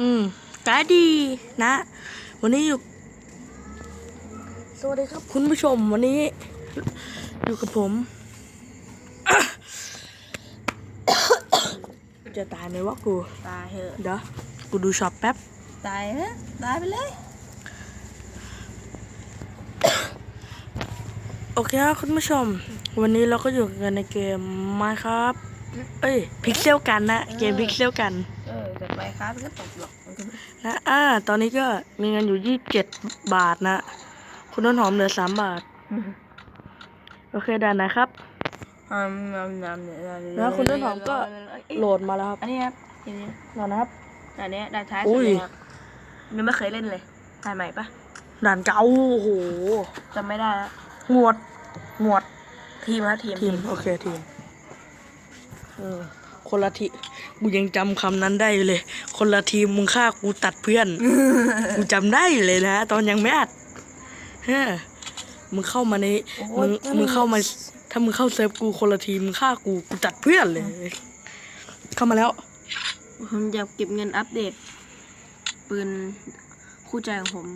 อืมก็ดีนะ วันนี้อยู่ สวัสดีครับคุณผู้ชมวันนี้ อยู่กับผม จะตายไหมวะกูตายเถอะเดี๋ยวกูดูช็อปแป๊บ ตายเถอะตายไปเลย โอเคครับคุณผู้ชม วันนี้เราก็อยู่กันในเกมมาครับเอ้ยพิกเซลกันนะ เกมพิกเซลกันเออแต่ ไปครับมันก็ตกหรอกมันก็นะอ่า ตอนนี้ก็มีเงินอยู่ยี่สิบเจ็ดบาทนะ คุณต้นหอมเหลือสามบาท โอเคด่านไหนะครับอืมน้ำน้ำเนี่ยแล้วคุณต้นหอมก็โหลดมาแล้วครับ อันนี้ครับอันนี้รอนะครับอันนี้ได้ท้ายอุ้สุดยเลยครับยังไม่เคยเล่นเลยถ่ายใหม่ปะด่านเก่าโอ้โหจำไม่ได้แล้วหมวดหมวดทีมครับทีมทีม โอเคทีม เออ คนละทีกูยังจำคำนั้นได้อยู่เลย คนละทีมมึงฆ่ากูตัดเพื่อนกูจำได้อยู่เลยนะตอนยังไม่อัดเฮ้อมึงเข้ามาในโอ้มึยงถ้ามึงเข้ามา ถ้ามึงเข้าเซิร์ฟกูคนละทีมมึงฆ่ากูกูตัดเพื่อนเลย เข้ามาแล้วผมอยากเก็บเงินอัปเดต ปืนคู่ใจของผม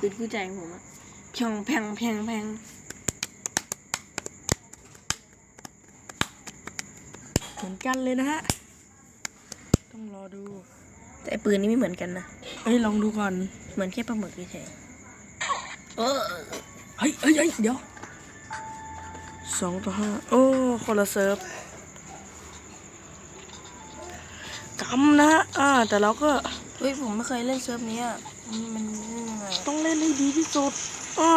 ปืนคู่ใจของผมอะพงแพงแพงแพง เหมือนกันเลยนะฮะ ต้องรอดู แต่ไอ้ปืนนี้ไม่เหมือนกันนะ เอ้ยลองดูก่อน เหมือนแค่ปลาหมึกเฉยเออเฮ้ยเฮ้ยเฮ้ยเดี๋ยวสองต่อห้าโอ้ คนละเซิร์ฟจำนะอ่า แต่เราก็เฮ้ย ผมไม่เคยเล่นเซิร์ฟนี้อะมันมันเล่นยังไงอะต้องเล่นให้ดีที่สุดอ่า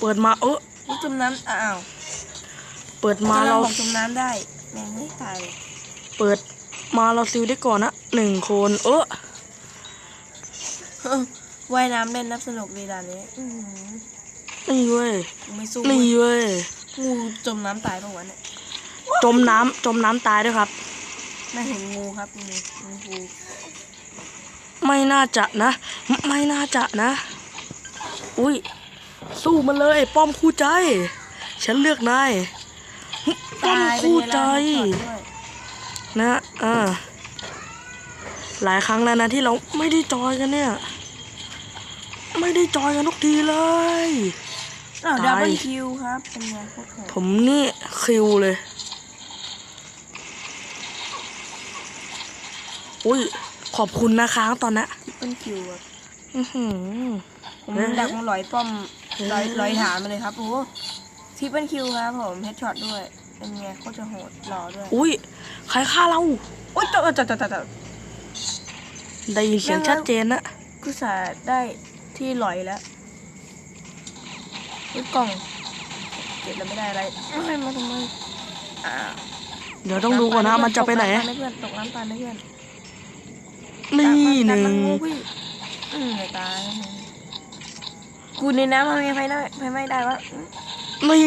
เปิดมาเออนี่จมน้ำอ้าว เปิดมาจมเราน้ำบอกจมน้ำได้ แม่งไม่ตายเลยเปิดมาเราซิลได้ก่อนนะหนึ่งคนเออเฮ้ยว่ายน้ำเล่นนับสนุกดีด่านนี้อื้อหือนี่เว้ยกูไม่สู้นี่เว้ยงูจมน้ำตายปะวะเนี่ยจมน้ำจมน้ำตายด้วยครับ ไม่เห็นงูครับงูงูกูไม่น่าจะนะ ไม่น่าจะนะ อุ้ยสู้มันเลย ป้อมคู่ใจ ฉันเลือกนายป้อม ตายเป็นคู่ไงใจล่ะเห็นช็อตด้วยนะอ่าหลายครั้งแล้วนะที่เราไม่ได้จอยกันเนี่ย ไม่ได้จอยกันทุกทีเลยอ้าวตายดับเบิลคิวครับเป็นไงโคตรโหดผมนี่คิวเลยอุ้ยขอบคุณนะค้างตอนนะทิปเปิลคิวอะอื้อหือผมเอ๊ะดักมันลอยป้อมลอยเอ๊ะลอยฐานมาเลยครับโอ้ ทิปเปิลคิวครับผมเฮดช็อตด้วย เป็นไงโคตรจะโหดหล่อด้วย อุ้ยใครฆ่าเราโอ๊ยจัดจัดจัดจัดได้ยินเสียงยังไงชัดเจนนะกูสาได้ที่ลอยแล้วไอ้ยกล่องเก็บแล้วไม่ได้อะไรไม่มาทำไมอ่าเดี๋ยวต้องดูก่อนนะมันจะไปไหนตกำตายเพื่อนตกน้ำตายไหมเพื่อนนี่หกันึ่มังงูพี่อืมไม่ตายกูในน้ำทำไมไฟได้ไฟไม่ได้วะอืม นี่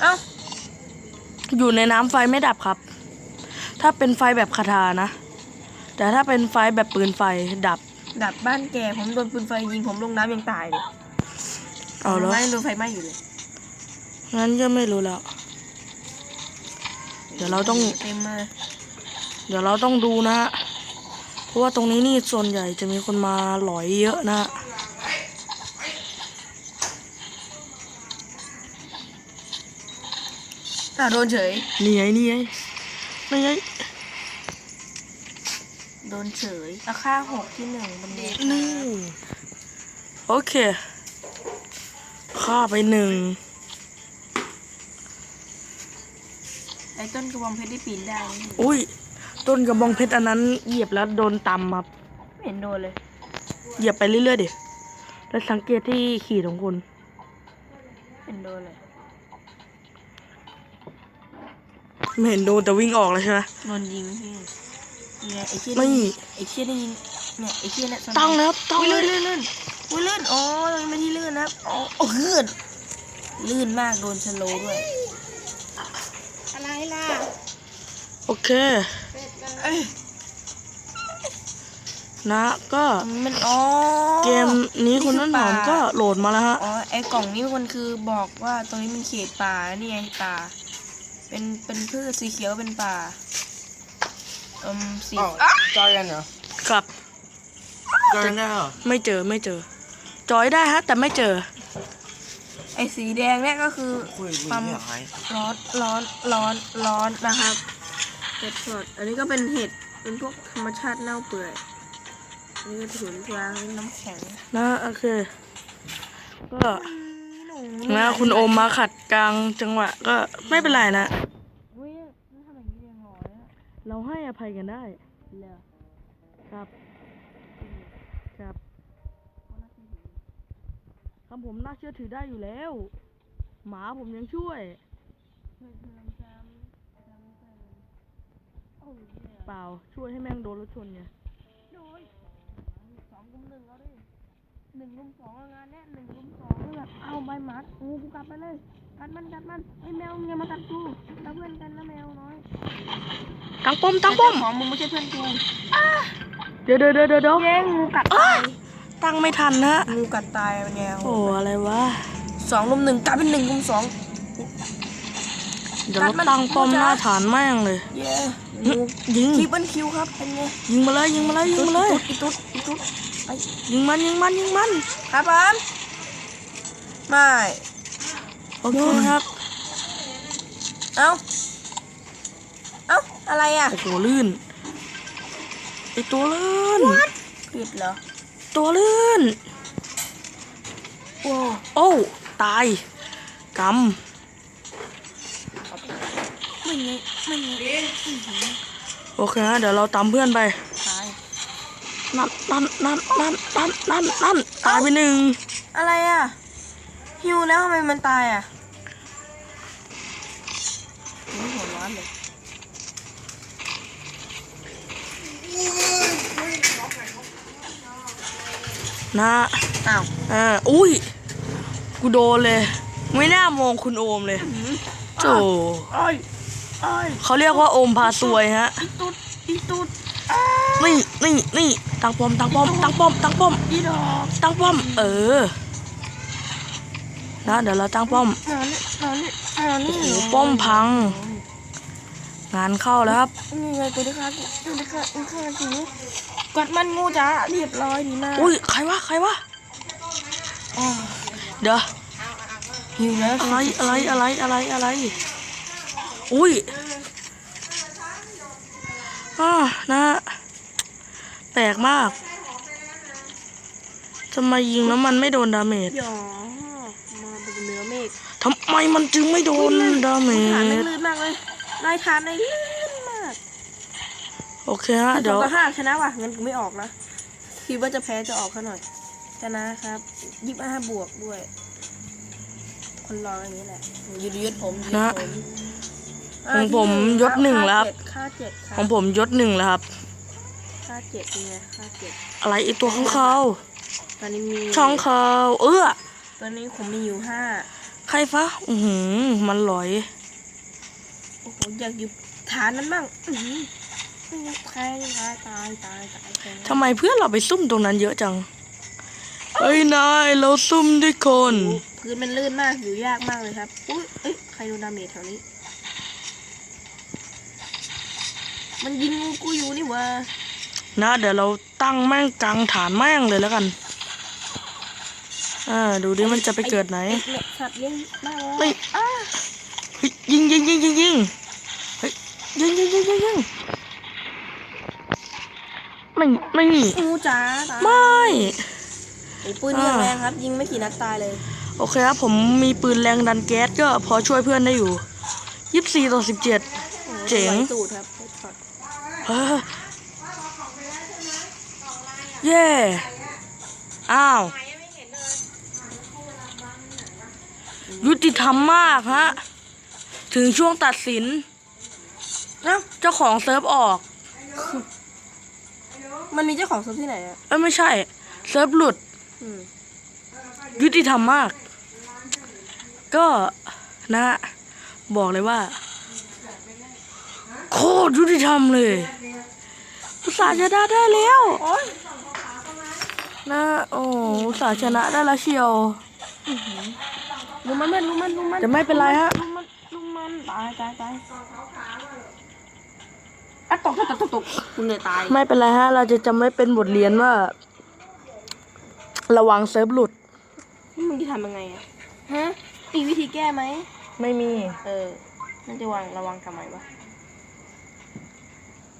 เอ้า อยู่ในน้ำไฟไม่ดับครับ ถ้าเป็นไฟแบบคาถานะ แต่ถ้าเป็นไฟแบบปืนไฟดับ ดับบ้านแกผมโดนปืนไฟยิงผมลงน้ำยังตายเลยเอาแล้วไม่โดนไฟไหม้อยู่เลยงั้นก็ไม่รู้แล้ว เดี๋ยวเราต้อง เต็มมาเดี๋ยวเราต้องดูนะฮะ เพราะว่าตรงนี้นี่ส่วนใหญ่จะมีคนมาหลอยเยอะนะฮะ อะโดนเฉย นี่ไงนี่ไงนี่ไงโดนเฉยราคาหกที่หนึ่งบนเน็ตนี่โอเคฆ่าไปหนึ่งไอ้ต้นกระบองเพชรได้ปีนได้ไหมอุ้ย ต้นกระบองเพชรอันนั้นเหยียบแล้วโดนตำครับไม่เห็นโดนเลย เหยียบไปเรื่อยๆดิแล้วสังเกตที่ขีดของคุณไม่เห็นโดนเลย ไม่เห็นโดนแต่วิ่งออกแล้วใช่ไหมโดนยิงพี่เนี่ยไอ้เชี่ยไม่นี่ไอ้เชี่ยได้ยินเนี่ยไอ้เชี่ยเนี่ยตั้งแล้วตั้งอุ้ยเลลื่ยนลื่นลื่นอุ้ยลื่นอ๋อตรงนี้ไม่ที่ลื่นนะครับอ๋อโอ้ลื่นลื่นมากโดนสโลว์ด้วย อะไรล่ะ โอเคเอ้ยนะก็มันอ๋อเกมนี้คุณนี่ต้นคือหอมป่าก็โหลดมาแล้วฮะ อ๋อไอ้กล่องนี้มันคือบอกว่าตรงนี้มันเขตป่านี่ไงป่า เป็นเป็นพืชสีเขียวเป็นป่าอืมสีอ้าวจอยกันเหรอครับจอยกันได้เหรอไม่เจอไม่เจอ จอยได้ฮะ แต่ไม่เจอ ไอ้สีแดงเนี่ยก็คือคุยคุยปั๊มไม่หายร้อนร้อนร้อนร้อนนะครับเห็ดสดอันนี้ก็เป็นเห็ดเป็นพวกธรรมชาติเน่าเปื่อยอันนี้ก็ถุนยางน้ำแข็ง นะโอเคก็ นะคุณโอมมาขัดกลางจังหวะก็ไม่เป็นไรนะเฮ้ยนี่ทำอย่างนี้ยังร้อยอะเราให้อภัยกันได้เลยครับครับครับผมน่าเชื่อถือได้อยู่แล้ว หมาผมยังช่วยเปล่าช่วยให้แม่งโดนรถชนไงโดยสองกุมหนึ่งเอาดิ หนึ่งกุมสองเอางานเนี้ยหนึ่งกุมสองแล้วแบบเอาใบหมัดงูกูกลับไปเลยกัดมันกัดมันไอ้แมวมึงอย่ามากัดกูเราเพื่อนกันนะแมวน้อยตั้งป้อมตั้งป้อมของมึงไม่ใช่เพื่อนกูเดี๋ยวเดี๋ยวเดี๋ยวเดี๋ยวเย้งูกัดตายตั้งไม่ทันนะงูกัดตายเป็นไงโอ้อะไรวะสองลุมหนึ่งกลายเป็นหนึ่งลุมสองเดี๋ยวเราตั้งป้อมหน้าฐานแม่งเลยเย้หึยิงทริปเปิลคิวครับเป็นไงยิงมาเลยยิงมาเลยยิงมาเลยอีตุ๊ดอีตุ๊ด ไปยิงมันยิงมันยิงมัน ครับผมไม่โอเคครับ เอ้า เอ้า อะไรอะโอ้โหลื่นไอตัวลื่นปิดเหรอ ตัวลื่นโอ้โอ้ตายกไม่ไงไม่ไงำโอเคฮะเดี๋ยวเราตามเพื่อนไปตาย นั่นนั่นนั่นนั่นนั่นนั่นนั่นตายไปหนึ่งอะไรอะหิวแล้วทำไมมันตายอะนี่หัวร้อนเลยนะอ้าวเอออุ้ย กูโดนเลย ไม่น่ามองคุณโอมเลยโจไอ้ไอ้เขาเรียกว่าโอมพาซวยฮะ อีตุ๊ดอีตุ๊ด นี่นี่นี่ตั้งป้อมตั้งป้อมตั้งป้อมตั้งป้อมอีดอกตั้งป้อม เออนะเดี๋ยวเราตั้งป้อมนอนนี่นอนนี่นอนนี่โอ้โหป้อมพัง งานเข้าแล้วครับนี่ไงกูได้ค่ะกูได้ค่ะกูค่ะกูกัดมันงูจ้าเรียบร้อยดีมากอุ้ยใครวะใครวะอ้าวเดี๋ยวหิวแล้วอะไรอะไรอะไรอะไรอะไรอุ้ย อ่านะแปลกมากทำไมยิงแล้วมันไม่โดนดาเมจหยอมาดูเนื้อเมฆทำไมมันจึงไม่โดนดาเมฐานไม่จลื่นมากเลยนายฐานในลื่นมาก โอเคฮะสเดี๋อยวงต่อห้าชนะว่ะงั้นกูไม่ออกนะคิดว่าจะแพ้จะออกแค่หน่อยชนะครับยี่สิบห้าบวกด้วย คนรออย่างนี้แหละยืดยืดผมยืดนะผม ของผมยศหนึ่งแล้วครับค่าเจ็ดขค่าองเจ็ดผมยศหนึ่งแล้วครับ ค่าเจ็ดเป็นไงค่าเจ็ดอะไรไอตัวข้างเขาตอนนี้มีช่องเขาเอื้อตอนนี้ผมมีอยู่ห้าใครฟะอือหือมันหลอย โอ้โหอยากอยู่ฐานนั้นบ้างอื้อหือแพ้ยังไงตายตายตายตายทำไมเพื่อนเราไปซุ่มตรงนั้นเยอะจัง เฮ้ยนายเราซุ่มด้วยคน โอ้พื้นมันลื่นมากอยู่ยากมากเลยครับอุ้ยเอ้ยใครโดนดาเมจแถวนี้ มันยิงงูกูอยู่นี่หวะนะเดี๋ยวเราตั้งแม่งกลางฐานแม่งเลยแล้วกัน อ่าดูดิมันจะไปเกิดไหนไอ้เนี่ยสัตว์เลี้ยงบ้าเฮ้ยอ้าเฮ้ยยิงยิงยิงยิงยิงเฮ้ยยิงยิงยิงยิงยิงไม่ไม่งูจ๋าตายไม่ไอ้ปืนยิงแรงครับ ยิงไม่กี่นัดตายเลย โอเคครับผมมีปืนแรงดันแก๊สก็พอช่วยเพื่อนได้อยู่ยี่สิบสี่ต่อสิบเจ็ดโอ้โหเจ๋งไหลตูดครับไอ้ช็อต เฮ้ยเย่อ้าว ยุติธรรมมากฮะ ถึงช่วงตัดสินเอ้าเจ้าของเซิร์ฟออก มันมีเจ้าของเซิร์ฟที่ไหนอะเอ้ยไม่ใช่ เซิร์ฟหลุด อืมยุติธรรมมาก ก็นะ บอกเลยว่า โคตรยุติธรรมเลยอุตส่าห์ชนะได้แล้วโอ้ยนะโอ้อุตส่าห์ชนะได้แล้วเชียวลุมมันมันลุมมันลุมมันแต่ไม่เป็นไรฮะลุมมันลุมมันตายตายตายอะตกตกตกตกตกคุณเลยตาย ไม่เป็นไรฮะ เราจะจำไว้เป็นบทเรียนว่า ระวังเซิร์ฟหลุดมึงจะทำยังไงอะฮะมีวิธีแก้ไหม ไม่มี เออนั่นจะวางระวังทำไมวะโ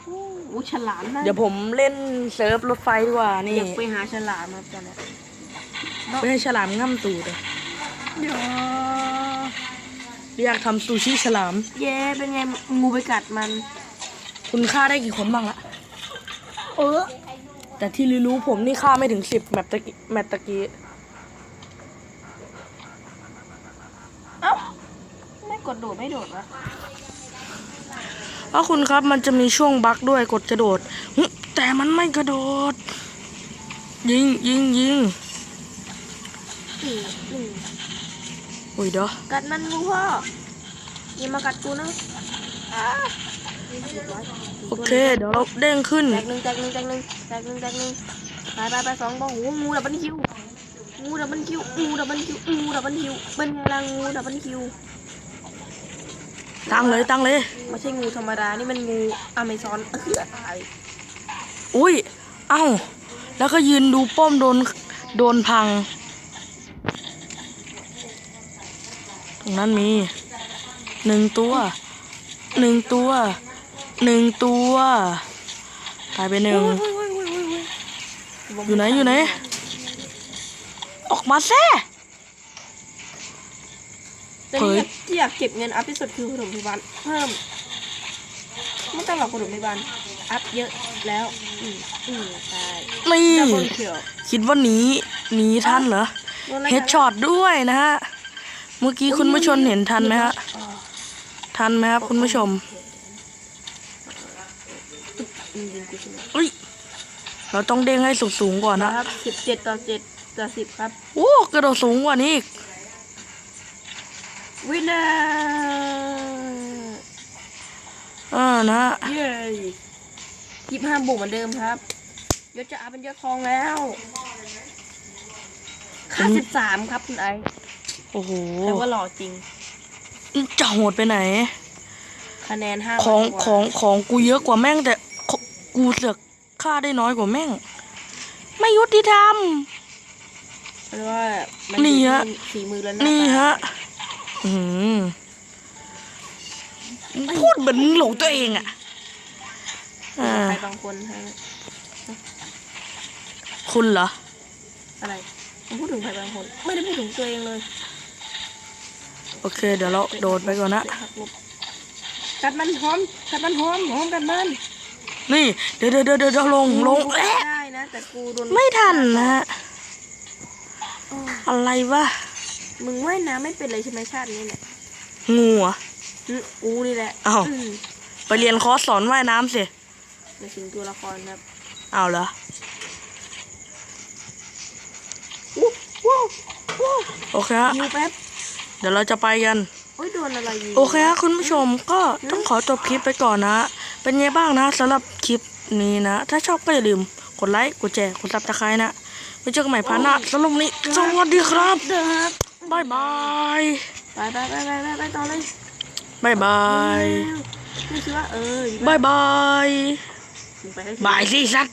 อ้โหฉลามนะเดี๋ยวผมเล่นเซิร์ฟรถไฟดีกว่านี่อยากไปหาฉลามครับตอนเนี้ยไม่ให้ฉลามง่ำตูดอะเดี๋ยวอยากทำซูชิฉลาม เย้เป็นไงงูไปกัดมัน คุณฆ่าได้กี่คนบ้างละเออ แต่ที่รู้ๆผมนี่ฆ่าไม่ถึงสิบแมตตะกี้แมตตะกี้เอ้าไม่กดโดดไม่โดดวะเพราะคุณครับมันจะมีช่วงบั๊กด้วยกดกระโดดหึแต่มันไม่กระโดด ยิงยิงยิงอืมอืมอุ้ยเด้อกัดมันงูพ่ออย่ามากัดกูนะอ่าโอเค เดี๋ยวเราเด้งขึ้นแตกหนึ่งแตกหนึ่งแตกหนึ่งแตกหนึ่งแตกหนึ่งไปไปไปสองบ้องโอ้โหงูดับเบิลคิวงูดับเบิลคิวงูดับเบิลคิวงูดับเบิลคิวเป็นไงล่ะงูดับเบิลคิว ตั้งเลยตั้งเลย ไม่ใช่งูธรรมดา นี่มันงูอเมซอนเออตาย อุ้ย เอ้า แล้วก็ยืนดูป้อมโดน โดนพัง ตรงนั้นมีหนึ่งตัวหนึ่งตัวหนึ่งตัวตายไปหนึ่งอยู่ไหนอยู่ไหน ออกมาแซ่ แต่นี่ที่อยากเก็บเงินอัพที่สุดคือขนมพยาบาลเพิ่มไม่ต้องหรอกขนมพยาบาลอัพเยอะแล้ว อืมอืมตายนี่ดับเบิลคิวคิดว่าหนีหนีทันเหรอโดนอะไรเฮดช็อตด้วยนะฮะเมื่อกี้คุณผู้ชมเห็นทันไหมฮะอ๋อทันไหมครับคุณผู้ชมอืมยิงกูใช่ไหมอุ้ยเราต้องเด้งให้สูงสูงๆก่อนนะนะครับสิบเจ็ดต่อเจ็ดต่อสิบครับโอ้กระโดดสูงกว่านี้อีก วินเนอร์อ่านะฮะเย้ยี่ห้าบวกเหมือนเดิมครับยศจะอัพเป็นยศทองแล้วค่าสิบสามครับคุณไอซ์โอ้โหแต่ว่าหล่อจริง จะโหดไปไหน คะแนนห้าของกว่าของของกูเยอะกว่าแม่งแต่ขกูเสือกค่าได้น้อยกว่าแม่ง ไม่ยุติธรรมเพราะว่ามันี่ฮะอยู่ที่ฝีมือและหน้านี่ตาฮะอืม พูดเหมือนหลงตัวเองอะอ่าใครบางคนฮะคุณเหรอ อะไรผมพูดถึงใครบางคน ไม่ได้พูดถึงตัวเองเลย โอเค เดี๋ยวเราโดดไปก่อนนะเตหักหลบกัดมันหอมกัดมันหอมหอมกัดมันนี่ เดี๋ยวเดี๋ยวเดี๋ยวเดี๋ยวลงลงกูเอ๊ะได้นะแต่กูโดนไม่ทันนะฮะอะไรวะ มึงว่ายน้ำไม่เป็นเลยใช่ไหมชาตินี้เนี่ยงูเหรอะอืมกูนี่แหละอ้าว มไปเรียนคอร์สสอนว่ายน้ำสิในถึงตัวละครครับเอาเหรออู้ว้าวว้าวโอเคฮะยิวแป๊บเดี๋ยวเราจะไปกัน โอ้ยโดนอะไรยิง โอเคฮะคุณผู้ชมก็ต้องขอจบคลิปไปก่อนนะ เป็นไงบ้างนะสำหรับคลิปนี้นะ ถ้าชอบก็อย่าลืมกดไลค์กดแชร์กดซับสไครต์นะไว้เจอกันใหม่พาร์ทหน้าสำหรับวันนี้สวัสดีครับ เด้อครับ บายบายไปไปไปไปไปไ